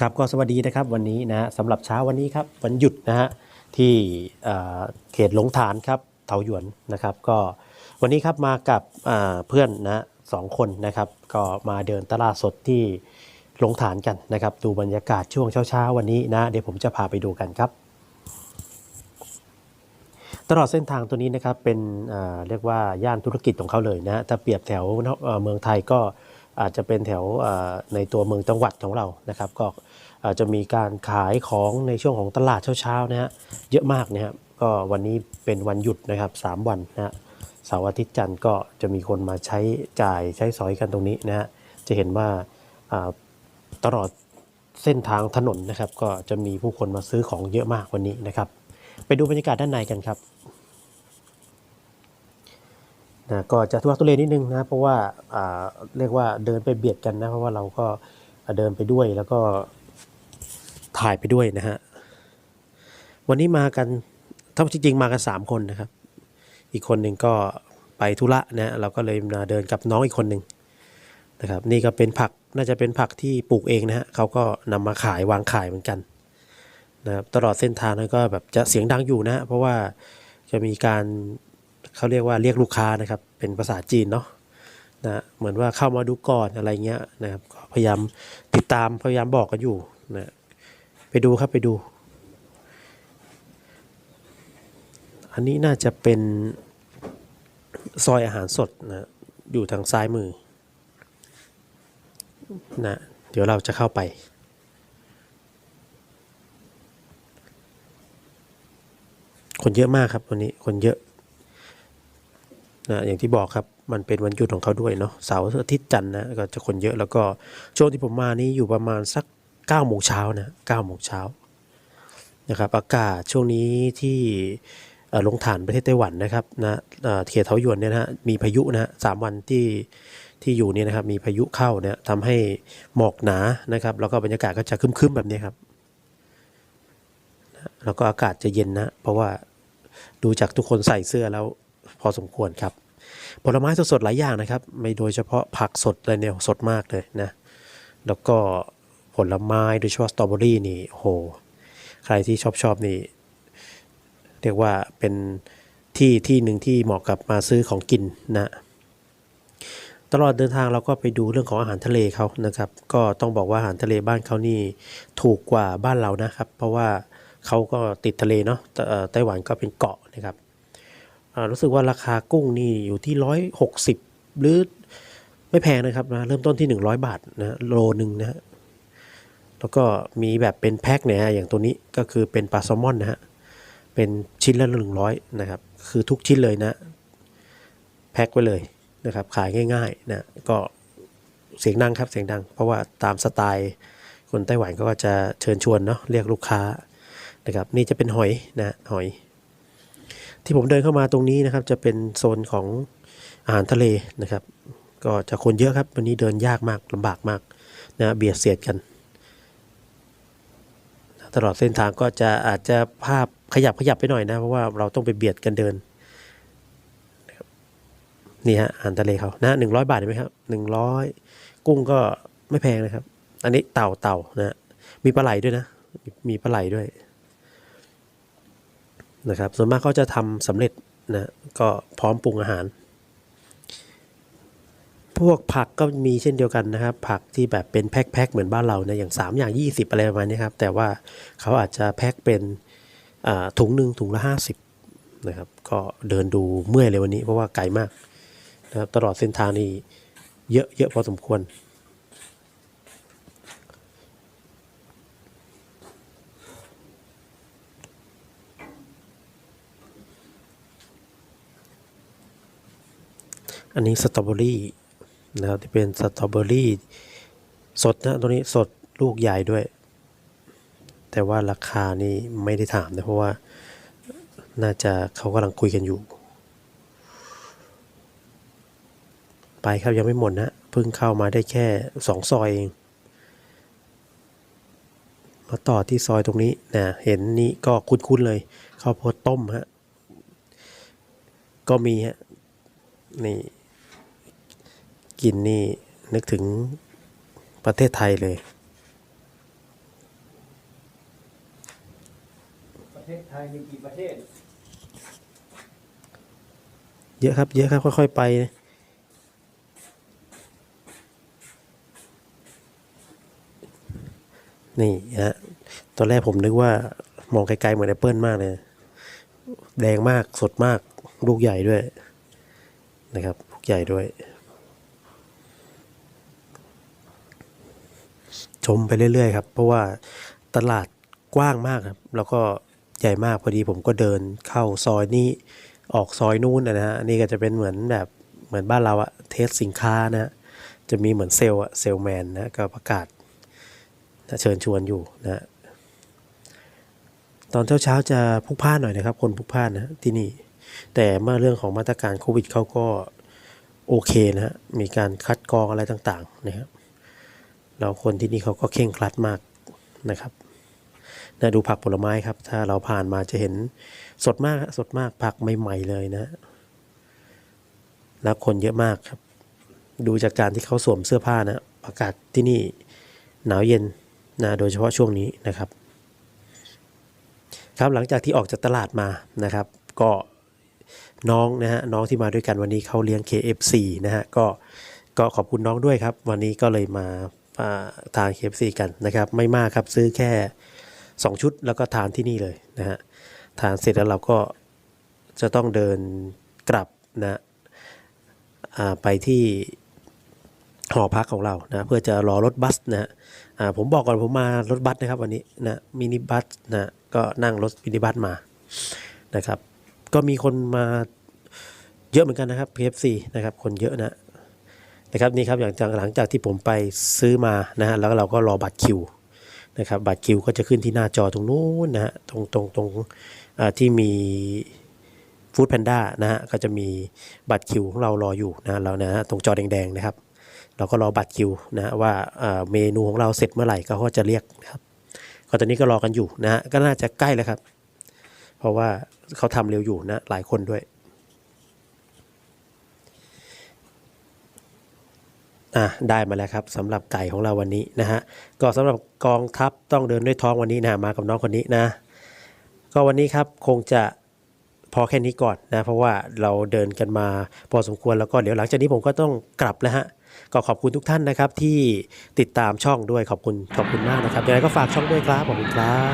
ครับก็สวัสดีนะครับวันนี้นะฮะสำหรับเช้าวันนี้ครับวันหยุดนะฮะที่เขตหลงฐานครับเถาหยวนนะครับก็วันนี้ครับมากับเพื่อนนะสองคนนะครับ ก็มาเดินตลาดสดที่หลงฐานกันนะครับ ดูบรรยากาศช่วงเช้าๆวันนี้นะเดี๋ยวผมจะพาไปดูกันครับ ตลอดเส้นทางตัวนี้นะครับเป็นเรียกว่าย่านธุรกิจของเขาเลยนะถ้าเปรียบแถวเมืองไทยก็ อาจจะเป็นแถวในตัวเมืองจังหวัดของเรานะครับ ก็อาจจะมีการขายของในช่วงของตลาดเช้าๆนะฮะเยอะมากนะครับก็วันนี้เป็นวันหยุดนะครับสามวันนะฮะเสาร์อาทิตย์จันทร์ก็จะมีคนมาใช้จ่ายใช้สอยกันตรงนี้นะฮะจะเห็นว่าตลอดเส้นทางถนนนะครับ ก็จะมีผู้คนมาซื้อของเยอะมากวันนี้นะครับ ไปดูบรรยากาศด้านในกันครับ นะก็จะทุรักทุเลนิดนึงนะเพราะว่าเรียกว่าเดินไปเบียดกันนะเพราะว่าเราก็เดินไปด้วยแล้วก็ถ่ายไปด้วยนะฮะวันนี้มากันถ้าจริงๆมากันสามคนนะครับ อีกคนหนึ่งก็ไปธุระนะเราก็เลยมาเดินกับน้องอีกคนหนึ่งนะครับนี่ก็เป็นผักน่าจะเป็นผักที่ปลูกเองนะฮะเขาก็นำมาขายวางขายเหมือนกันนะครับตลอดเส้นทางนั้นก็แบบจะเสียงดังอยู่นะ เพราะว่าจะมีการ เขาเรียกว่าเรียกลูกค้านะครับ เป็นภาษาจีนเนาะนะเหมือนว่าเข้ามาดูก่อนอะไรเงี้ยนะครับก็พยายามติดตามพยายามบอกกันอยู่นะไปดูครับไปดู อันนี้น่าจะเป็นซอยอาหารสดนะอยู่ทางซ้ายมือนะเดี๋ยวเราจะเข้าไป คนเยอะมากครับวันนี้คนเยอะ นะอย่างที่บอกครับมันเป็นวันหยุดของเขาด้วยเนาะเสาร์อาทิตย์จันทร์นะก็จะคนเยอะแล้วก็ช่วงที่ผมมานี่อยู่ประมาณสัก9ก้าโมงเช้านะเก้าโมงเช้านะครับอากาศช่วงนี้ที่ลงฐานประเทศไต้หวันนะครับนะเขตเทาหยวนเนี่ยนะมีพายุนะสามวันที่ที่อยู่เนี่ยนะครับมีพายุเข้าเนี่ยทำให้หมอกหนานะครับแล้วก็บรรยากาศก็จะคึมๆแบบนี้ครับแล้วก็อากาศจะเย็นนะเพราะว่าดูจากทุกคนใส่เสื้อแล้ว อสมควรครับ ผลไม้สดๆหลายอย่างนะครับ ไม่โดยเฉพาะผักสดเลยเนี่ยสดมากเลยนะ แล้วก็ผลไม้โดยเฉพาะสตรอเบอรี่นี่โห ใครที่ชอบชอบนี่ เรียกว่าเป็นที่ที่หนึ่งที่เหมาะกับมาซื้อของกินนะตลอดเดินทางเราก็ไปดูเรื่องของอาหารทะเลเขานะครับ ก็ต้องบอกว่าอาหารทะเลบ้านเขานี่ถูกกว่าบ้านเรานะครับ เพราะว่าเขาก็ติดทะเลเนาะไต้หวันก็เป็นเกาะนะครับ รู้สึกว่าราคากุ้งนี่อยู่ที่ร้อยหกสิบหรือไม่แพงนะครับนะเริ่มต้นที่หนึ่งร้อยบาทนะโลหนึ่งนะแล้วก็มีแบบเป็นแพ็คเนี่ยอย่างตัวนี้ก็คือเป็นปลาแซลมอนนะฮะเป็นชิ้นละหนึ่งร้อยนะครับคือทุกชิ้นเลยนะ แพ็คไว้เลยนะครับขายง่ายๆนะก็เสียงดังครับเสียงดัง เพราะว่าตามสไตล์คนไต้หวันก็จะเชิญชวนเนาะเรียกลูกค้านะครับนี่จะเป็นหอยนะหอย ที่ผมเดินเข้ามาตรงนี้นะครับ จะเป็นโซนของอาหารทะเลนะครับ ก็จะคนเยอะครับ วันนี้เดินยากมากลำบากมากนะเบียดเสียดกัน ตลอดเส้นทางก็จะอาจจะภาพขยับขยับไปหน่อยนะ เพราะว่าเราต้องไปเบียดกันเดินนี่ฮะอาหารทะเลเขานะหนึ่งร้อยบาทเห็นไหมครับหนึ่งร้อยกุ้งก็ไม่แพงนะครับ อันนี้เต่าเต่านะ มีปลาไหลด้วยนะ มีปลาไหลด้วย นะครับ ส่วนมากเขาจะทำสำเร็จนะก็พร้อมปรุงอาหาร พวกผักก็มีเช่นเดียวกันนะครับ ผักที่แบบเป็นแพ็คๆเหมือนบ้านเรานะอย่าง 3 อย่าง 20 อะไรประมาณนี้ครับ แต่ว่าเขาอาจจะแพ็คเป็นอ่าถุงหนึ่งถุงละ 50นะครับ ก็เดินดูเมื่อยเลยวันนี้เพราะว่าไกลมากนะครับตลอดเส้นทางนี่เยอะเยอะพอสมควร อันนี้สตรอเบอรี่นะครับที่เป็นสตรอเบอรี่สดนะตัวนี้สดลูกใหญ่ด้วย แต่ว่าราคานี่ไม่ได้ถามนะเพราะว่าน่าจะเขากำลังคุยกันอยู่ ไปครับยังไม่หมดนะเพิ่งเข้ามาได้แค่สองซอยเองมาต่อที่ซอยตรงนี้นะเห็นนี้ก็คุ้นๆเลยข้าวโพดต้มฮะก็มีฮะนี่ กินนี่นึกถึงประเทศไทยเลย ประเทศไทยมีกี่ประเทศ เยอะครับ เยอะครับ ค่อย ๆ ไป นี่ฮะ ตอนแรกผมนึกว่ามองไกล ๆ เหมือนแอปเปิลมากเลย แดงมาก สดมาก ลูกใหญ่ด้วย นะครับ ลูกใหญ่ด้วย ชมไปเรื่อยๆครับ เพราะว่าตลาดกว้างมากครับ แล้วก็ใหญ่มากพอดีผมก็เดินเข้าซอยนี้ออกซอยนู้นนะฮะนี่ก็จะเป็นเหมือนแบบเหมือนบ้านเราอะเทสสินค้านะฮะจะมีเหมือนเซลล์อะเซลแมนนะก็ประกาศนะเชิญชวนอยู่นะฮะตอนเช้าๆจะพลุกพล่านหน่อยนะครับ คนพลุกพล่านนะที่นี่ แต่เมื่อเรื่องของมาตรการโควิดเขาก็โอเคนะฮะมีการคัดกรองอะไรต่างๆนะครับ เราคนที่นี่เขาก็เข่งครัดมากนะครับนะดูผักผลไม้ครับ ถ้าเราผ่านมาจะเห็นสดมากสดมากผักใหม่ๆเลยนะ แล้วคนเยอะมากครับ ดูจากการที่เขาสวมเสื้อผ้านะอากาศที่นี่หนาวเย็นนะโดยเฉพาะช่วงนี้นะครับ ครับหลังจากที่ออกจากตลาดมานะครับ ก็น้องนะฮะน้องที่มาด้วยกันวันนี้เขาเลี้ยง KFC นะฮะก็ก็ขอบคุณน้องด้วยครับ วันนี้ก็เลยมา ทาน KFC กันนะครับ ไม่มากครับซื้อแค่ 2 ชุดแล้วก็ทานที่นี่เลยนะฮะทานเสร็จแล้วเราก็จะต้องเดินกลับนะอ่าไปที่หอพักของเรานะเพื่อจะรอรถบัสนะฮะอ่าผมบอกก่อนผมมารถบัสนะครับวันนี้นะมินิบัสนะก็นั่งรถมินิบัสมานะครับ ก็มีคนมาเยอะเหมือนกันนะครับ PFC นะครับคนเยอะนะ นะครับนี่ครับอย่างจากหลังจากที่ผมไปซื้อมานะฮะแล้วเราก็รอบัตรคิวนะครับบัตรคิวก็จะขึ้นที่หน้าจอตรงนู้นนะฮะตรงตรงตรงที่มีฟู้ดแพนด้านะฮะก็จะมีบัตรคิวของเรารออยู่นะเรานะฮะตรงจอแดงๆนะครับ เราก็รอบัตรคิวนะว่าเมนูของเราเสร็จเมื่อไหร่ก็จะเรียกนะครับก็ตอนนี้ก็รอกันอยู่นะฮะก็น่าจะใกล้แล้วครับ เพราะว่าเขาทำเร็วอยู่นะหลายคนด้วย อะได้มาแล้วครับสำหรับไก่ของเราวันนี้นะฮะก็สำหรับกองทัพต้องเดินด้วยท้องวันนี้นะมากับน้องคนนี้นะ ก็วันนี้ครับคงจะพอแค่นี้ก่อนนะเพราะว่าเราเดินกันมาพอสมควรแล้วก็เดี๋ยวหลังจากนี้ผมก็ต้องกลับแล้วฮะก็ขอบคุณทุกท่านนะครับที่ติดตามช่องด้วยขอบคุณขอบคุณมากนะครับยังไงก็ฝากช่องด้วยครับขอบคุณครับ